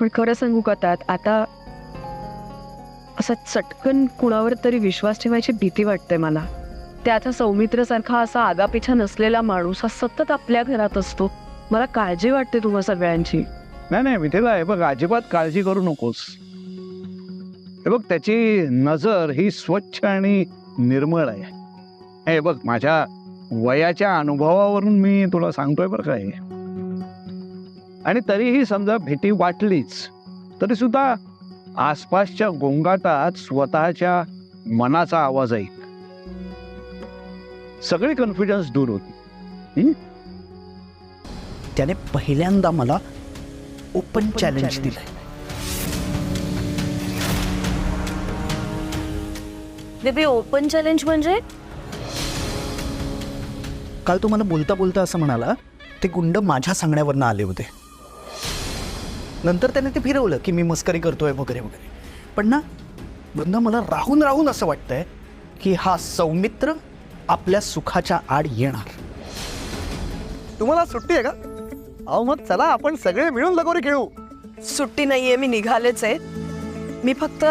पण खरं सांगू का त्यात? आता असा चटकन कुणावर तरी विश्वास ठेवायची भीती वाटते मला. त्याचा सौमित्रसारखा असा आगापिछा नसलेला माणूस हा सतत आपल्या घरात असतो. मला काळजी वाटते तुम्हा सगळ्यांची. नाही नाही मिथिला हे बघ अजिबात काळजी करू नकोस. हे बघ त्याची नजर ही स्वच्छ आणि निर्मळ आहे. हे बघ माझ्या वयाच्या अनुभवावरून मी तुला सांगतोय बरं काय आणि तरीही समजा भीती वाटलीच तरी सुद्धा आसपासच्या गोंगाटात स्वतःच्या मनाचा आवाज ऐक. सगळी कन्फिडन्स दूर होती. त्याने पहिल्यांदा मला ओपन चॅलेंज दिलंय. बेबी ओपन चॅलेंज म्हणजे? काल तो मला बोलता बोलता असं म्हणाला ते गुंड माझ्या सांगण्यावरनं आले होते. नंतर त्याने ते फिरवलं की मी मस्करी करतोय वगैरे वगैरे. पण ना वृंदा मला राहून राहून असं वाटतंय की हा सौमित्र आपल्या सुखाच्या आड येणार. तुम्हाला सुट्टी आहे का? अहो मग चला आपण सगळे मिळून लगोरी खेळू. सुट्टी नाहीये मी निघालेच आहे. मी फक्त